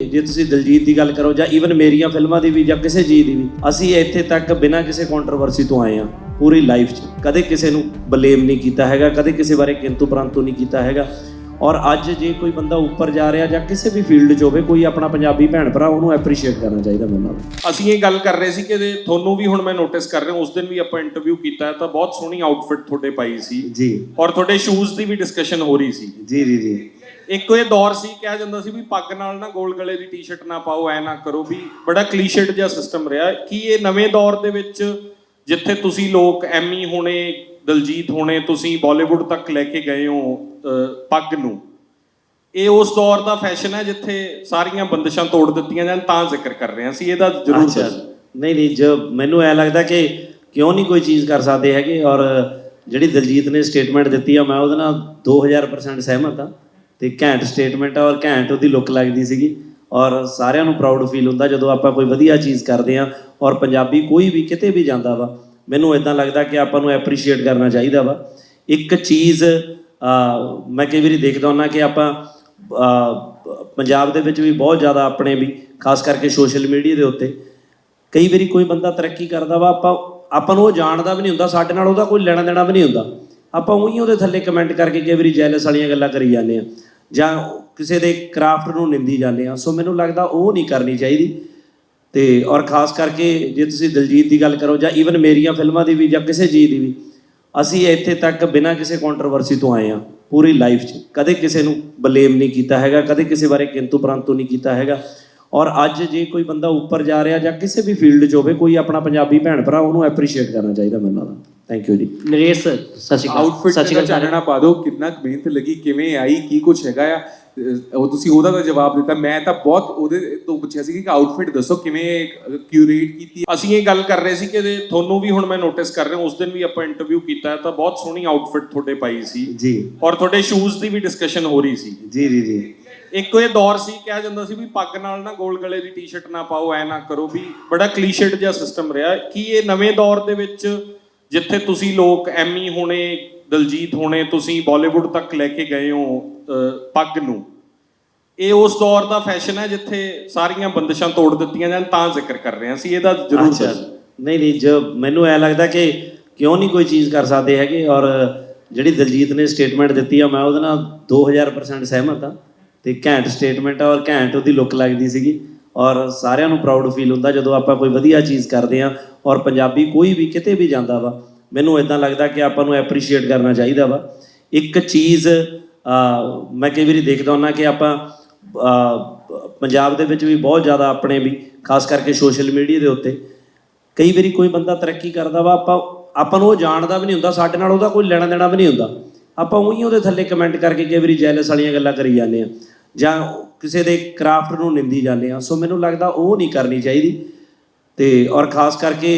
ਜੇ ਤੁਸੀਂ ਦਿਲਜੀਤ ਦੀ ਗੱਲ ਕਰੋ ਜਾਂ ਈਵਨ ਮੇਰੀਆਂ ਫਿਲਮਾਂ ਦੀ ਵੀ ਜਾਂ ਕਿਸੇ ਚੀਜ਼ ਦੀ ਵੀ, ਅਸੀਂ ਇੱਥੇ ਤੱਕ ਬਿਨਾਂ ਕਿਸੇ ਕੰਟਰੋਵਰਸੀ ਤੋਂ ਆਏ ਆ ਪੂਰੀ ਲਾਈਫ 'ਚ। ਕਦੇ ਕਿਸੇ ਨੂੰ ਬਲੇਮ ਨਹੀਂ ਕੀਤਾ ਹੈਗਾ, ਕਦੇ ਕਿਸੇ ਬਾਰੇ ਕਿੰਤੂ ਪਰੰਤੂ ਨਹੀਂ ਕੀਤਾ ਹੈਗਾ। ਔਰ ਅੱਜ ਜੇ ਕੋਈ ਬੰਦਾ ਉੱਪਰ ਜਾ ਰਿਹਾ ਜਾਂ ਕਿਸੇ ਵੀ ਫੀਲਡ 'ਚ ਹੋਵੇ ਕੋਈ ਆਪਣਾ ਪੰਜਾਬੀ ਭੈਣ ਭਰਾ ਉਹਨੂੰ ਐਪਰੀਸ਼ੀਏਟ ਕਰਨਾ ਚਾਹੀਦਾ ਮੈਨੂੰ ਲੱਗਦਾ ਅਸੀਂ ਇਹ ਗੱਲ ਕਰ ਰਹੇ ਸੀ ਕਿ ਤੁਹਾਨੂੰ ਵੀ ਹੁਣ ਮੈਂ ਨੋਟਿਸ ਕਰ ਰਿਹਾ ਉਸ ਦਿਨ ਵੀ ਆਪਾਂ ਇੰਟਰਵਿਊ ਕੀਤਾ ਤਾਂ ਬਹੁਤ ਸੋਹਣੀ ਆਊਟਫਿਟ ਤੁਹਾਡੇ ਪਾਈ ਸੀ। ਜੀ। ਔਰ ਤੁਹਾਡੇ ਸ਼ੂਜ਼ ਦੀ ਵੀ ਡਿਸਕਸ਼ਨ ਹੋ ਰਹੀ ਸੀ। ਜੀ ਜੀ ਜੀ। ਇੱਕ ਇਹ ਦੌਰ ਸੀ ਕਿਹਾ ਜਾਂਦਾ ਸੀ ਵੀ ਪੱਗ ਨਾਲ ਨਾ ਗੋਲ ਗਲੇ ਦੀ ਟੀ-ਸ਼ਰਟ ਨਾ ਪਾਓ ਐ ਨਾ ਕਰੋ ਵੀ ਬੜਾ ਕਲੀਸ਼ੇਡ ਜਿਹਾ ਸਿਸਟਮ ਰਿਹਾ। ਕੀ ਇਹ ਨਵੇਂ ਦੌਰ ਦੇ ਵਿੱਚ ਜਿੱਥੇ ਤੁਸੀਂ ਲੋਕ ਐਮੀ ਹੋਣੇ ਦਲਜੀਤ ਹੋਣੇ ਤੁਸੀਂ ਬਾਲੀਵੁੱਡ ਤੱਕ ਲੈ ਕੇ ਗਏ ਹੋ ਪੱਗ ਨੂੰ। ਇਹ ਉਸ ਦੌਰ ਦਾ ਫੈਸ਼ਨ ਹੈ ਜਿੱਥੇ ਸਾਰੀਆਂ ਬੰਦਿਸ਼ਾਂ ਤੋੜ ਦਿੱਤੀਆਂ ਜਾਣ ਤਾਂ ਜ਼ਿਕਰ ਕਰ ਰਹੇ ਹਾਂ ਅਸੀਂ ਇਹਦਾ ਜ਼ਰੂਰ ਨਹੀਂ ਨਹੀਂ ਜੋ ਮੈਨੂੰ ਐ ਲੱਗਦਾ ਕਿ ਕਿਉਂ ਨਹੀਂ ਕੋਈ ਚੀਜ਼ ਕਰ ਸਕਦੇ ਹੈਗੇ ਔਰ ਜਿਹੜੀ ਦਲਜੀਤ ਨੇ ਸਟੇਟਮੈਂਟ ਦਿੱਤੀ ਆ ਮੈਂ ਉਹਦੇ ਨਾਲ 2000% ਸਹਿਮਤ ਆ ਤੇ ਘੈਂਟ ਸਟੇਟਮੈਂਟ ਆ ਔਰ ਘੈਂਟ ਉਹਦੀ ਲੁੱਕ ਲੱਗਦੀ ਸੀਗੀ ਔਰ ਸਾਰਿਆਂ ਨੂੰ ਪ੍ਰਾਊਡ ਫੀਲ ਹੁੰਦਾ ਜਦੋਂ ਆਪਾਂ ਕੋਈ ਵਧੀਆ ਚੀਜ਼ ਕਰਦੇ ਆ ਔਰ ਪੰਜਾਬੀ ਕੋਈ ਵੀ ਕਿਤੇ ਵੀ ਜਾਂਦਾ ਵਾ ਮੈਨੂੰ ਇਦਾਂ ਲੱਗਦਾ ਕਿ ਆਪਾਂ ਨੂੰ ਐਪਰੀਸ਼ੀਏਟ ਕਰਨਾ ਚਾਹੀਦਾ ਵਾ। ਇੱਕ ਚੀਜ਼ ਮੈਂ ਕਈ ਵਾਰੀ ਦੇਖਦਾ ਹੁੰਦਾ ਕਿ ਆਪਾਂ ਪੰਜਾਬ ਦੇ ਵਿੱਚ ਵੀ ਬਹੁਤ ਜ਼ਿਆਦਾ ਆਪਣੇ ਵੀ, ਖਾਸ ਕਰਕੇ ਸੋਸ਼ਲ ਮੀਡੀਆ ਦੇ ਉੱਤੇ, ਕਈ ਵਾਰੀ ਕੋਈ ਬੰਦਾ ਤਰੱਕੀ ਕਰਦਾ ਵਾ, ਆਪਾਂ ਆਪਾਂ ਨੂੰ ਉਹ ਜਾਣਦਾ ਵੀ ਨਹੀਂ ਹੁੰਦਾ, ਸਾਡੇ ਨਾਲ ਉਹਦਾ ਕੋਈ ਲੈਣਾ ਦੇਣਾ ਵੀ ਨਹੀਂ ਹੁੰਦਾ। ਆਪਾਂ ਉਹੀ ਉਹਦੇ ਥੱਲੇ ਕਮੈਂਟ ਕਰਕੇ ਕਈ ਵਾਰੀ ਜੈਲਸ ਵਾਲੀਆਂ ਗੱਲਾਂ ਕਰੀ ਜਾਂਦੇ ਆ ਜਾਂ ਕਿਸੇ ਦੇ ਕਰਾਫਟ ਨੂੰ ਨਿੰਦੀ ਜਾਂਦੇ ਆ ਸੋ ਮੈਨੂੰ ਲੱਗਦਾ ਉਹ ਨਹੀਂ ਕਰਨੀ ਚਾਹੀਦੀ। ਤੇ ਔਰ ਖਾਸ ਕਰਕੇ ਜੇ ਤੁਸੀਂ ਦਿਲਜੀਤ ਦੀ ਗੱਲ ਕਰੋ ਜਾਂ ਈਵਨ ਮੇਰੀਆਂ ਫਿਲਮਾਂ ਦੀ ਵੀ ਜਾਂ ਕਿਸੇ ਚੀਜ਼ ਦੀ ਵੀ ਅਸੀਂ ਇੱਥੇ ਤੱਕ ਬਿਨਾਂ ਕਿਸੇ ਕੰਟਰੋਵਰਸੀ ਤੋਂ ਆਏ ਆ ਪੂਰੀ ਲਾਈਫ 'ਚ। ਕਦੇ ਕਿਸੇ ਨੂੰ ਬਲੇਮ ਨਹੀਂ ਕੀਤਾ ਹੈਗਾ ਕਦੇ ਕਿਸੇ ਬਾਰੇ ਕਿੰਤੂ ਪਰੰਤੂ ਨਹੀਂ ਕੀਤਾ ਹੈਗਾ। ਔਰ ਅੱਜ ਜੇ ਕੋਈ ਬੰਦਾ ਉੱਪਰ ਜਾ ਰਿਹਾ ਜਾਂ ਕਿਸੇ ਵੀ ਫੀਲਡ 'ਚ ਹੋਵੇ ਕੋਈ ਆਪਣਾ ਪੰਜਾਬੀ ਭੈਣ ਭਰਾ ਉਹਨੂੰ ਐਪਰੀਸ਼ੀਏਟ ਕਰਨਾ ਚਾਹੀਦਾ ਮੈਨੂੰ ਲੱਗਦਾ ਥੈਂਕ ਯੂ ਜੀ। ਨਰੇਸ਼ ਸਰ ਸਤਿ ਸ਼੍ਰੀ ਅਕਾਲ ਆਊਟਫਿਟ ਦਾ ਚਾਨਣਾ ਪਾ ਦਿਓ ਕਿੰਨਾ ਕੁ ਮਿਹਨਤ ਲੱਗੀ ਕਿਵੇਂ ਆਈ ਕੀ ਕੁਝ ਹੈਗਾ ਆ? ਉਹ ਤੁਸੀਂ ਉਹਦਾ ਤਾਂ ਜਵਾਬ ਦਿੱਤਾ। ਮੈਂ ਤਾਂ ਬਹੁਤ ਉਹਦੇ ਤੋਂ ਪੁੱਛਿਆ ਸੀ ਕਿ ਆਊਟਫਿਟ ਦੱਸੋ ਕਿਵੇਂ ਕਿਊਰੇਟ ਕੀਤੀ। ਅਸੀਂ ਇਹ ਗੱਲ ਕਰ ਰਹੇ ਸੀ ਕਿ ਤੁਹਾਨੂੰ ਵੀ ਹੁਣ ਮੈਂ ਨੋਟਿਸ ਕਰ ਰਿਹਾ ਉਸ ਦਿਨ ਵੀ ਆਪਾਂ ਇੰਟਰਵਿਊ ਕੀਤਾ ਤਾਂ ਬਹੁਤ ਸੋਹਣੀ ਆਊਟਫਿਟ ਤੁਹਾਡੇ ਪਾਈ ਸੀ। ਜੀ। ਔਰ ਤੁਹਾਡੇ ਸ਼ੂਜ਼ ਦੀ ਵੀ ਡਿਸਕਸ਼ਨ ਹੋ ਰਹੀ ਸੀ। ਜੀ ਜੀ ਜੀ। ਇੱਕ ਇਹ ਦੌਰ ਸੀ ਕਿਹਾ ਜਾਂਦਾ ਸੀ ਵੀ ਪੱਗ ਨਾਲ ਨਾ ਗੋਲ ਗਲੇ ਦੀ ਟੀ-ਸ਼ਰਟ ਨਾ ਪਾਓ ਐ ਨਾ ਕਰੋ ਵੀ ਬੜਾ ਕਲੀਸ਼ੇਡ ਜਿਹਾ ਸਿਸਟਮ ਰਿਹਾ। ਕੀ ਇਹ ਨਵੇਂ ਦੌਰ ਦੇ ਵਿੱਚ ਜਿੱਥੇ ਤੁਸੀਂ ਲੋਕ ਐਮੀ ਹੋਣੇ ਦਲਜੀਤ ਹੋਣੇ ਤੁਸੀਂ ਬਾਲੀਵੁੱਡ ਤੱਕ ਲੈ ਕੇ ਗਏ ਹੋ ਪੱਗ ਨੂੰ। ਇਹ ਉਸ ਦੌਰ ਦਾ ਫੈਸ਼ਨ ਹੈ ਜਿੱਥੇ ਸਾਰੀਆਂ ਬੰਦਿਸ਼ਾਂ ਤੋੜ ਦਿੱਤੀਆਂ ਜਾਣ ਤਾਂ ਜ਼ਿਕਰ ਕਰ ਰਹੇ ਹਾਂ ਅਸੀਂ ਇਹਦਾ ਜ਼ਰੂਰ ਨਹੀਂ ਨਹੀਂ ਜੋ ਮੈਨੂੰ ਐ ਲੱਗਦਾ ਕਿ ਕਿਉਂ ਨਹੀਂ ਕੋਈ ਚੀਜ਼ ਕਰ ਸਕਦੇ ਹੈਗੇ ਔਰ ਜਿਹੜੀ ਦਿਲਜੀਤ ਨੇ ਸਟੇਟਮੈਂਟ ਦਿੱਤੀ ਆ ਮੈਂ ਉਹਦੇ ਨਾਲ 2000% ਸਹਿਮਤ ਆ ਤੇ ਘੈਂਟ ਸਟੇਟਮੈਂਟ ਆ ਔਰ ਘੈਂਟ ਉਹਦੀ ਲੁੱਕ ਲੱਗਦੀ ਸੀਗੀ ਔਰ ਸਾਰਿਆਂ ਨੂੰ ਪ੍ਰਾਊਡ ਫੀਲ ਹੁੰਦਾ ਜਦੋਂ ਆਪਾਂ ਕੋਈ ਵਧੀਆ ਚੀਜ਼ ਕਰਦੇ ਆ ਔਰ ਪੰਜਾਬੀ ਕੋਈ ਵੀ ਕਿਤੇ ਵੀ ਜਾਂਦਾ ਵਾ ਮੈਨੂੰ ਇਦਾਂ ਲੱਗਦਾ ਕਿ ਆਪਾਂ ਨੂੰ ਐਪਰੀਸ਼ੀਏਟ ਕਰਨਾ ਚਾਹੀਦਾ ਵਾ। ਇੱਕ ਚੀਜ਼ ਮੈਂ ਕਈ ਵਾਰੀ ਦੇਖਦਾ ਹੁੰਦਾ ਕਿ ਆਪਾਂ ਪੰਜਾਬ ਦੇ ਵਿੱਚ ਵੀ ਬਹੁਤ ਜ਼ਿਆਦਾ ਆਪਣੇ ਵੀ, ਖਾਸ ਕਰਕੇ ਸੋਸ਼ਲ ਮੀਡੀਆ ਦੇ ਉੱਤੇ, ਕਈ ਵਾਰੀ ਕੋਈ ਬੰਦਾ ਤਰੱਕੀ ਕਰਦਾ ਵਾ, ਆਪਾਂ ਆਪਾਂ ਨੂੰ ਉਹ ਜਾਣਦਾ ਵੀ ਨਹੀਂ ਹੁੰਦਾ, ਸਾਡੇ ਨਾਲ ਉਹਦਾ ਕੋਈ ਲੈਣਾ ਦੇਣਾ ਵੀ ਨਹੀਂ ਹੁੰਦਾ। ਆਪਾਂ ਉਹੀ ਉਹਦੇ ਥੱਲੇ ਕਮੈਂਟ ਕਰਕੇ ਕਈ ਵਾਰੀ ਜੈਲਸ ਵਾਲੀਆਂ ਗੱਲਾਂ ਕਰੀ ਜਾਂਦੇ ਆ ਜਾਂ ਕਿਸੇ ਦੇ ਕਰਾਫਟ ਨੂੰ ਨਿੰਦੀ ਜਾਂਦੇ ਆ ਸੋ ਮੈਨੂੰ ਲੱਗਦਾ ਉਹ ਨਹੀਂ ਕਰਨੀ ਚਾਹੀਦੀ। ਤੇ, ਔਰ ਖਾਸ ਕਰਕੇ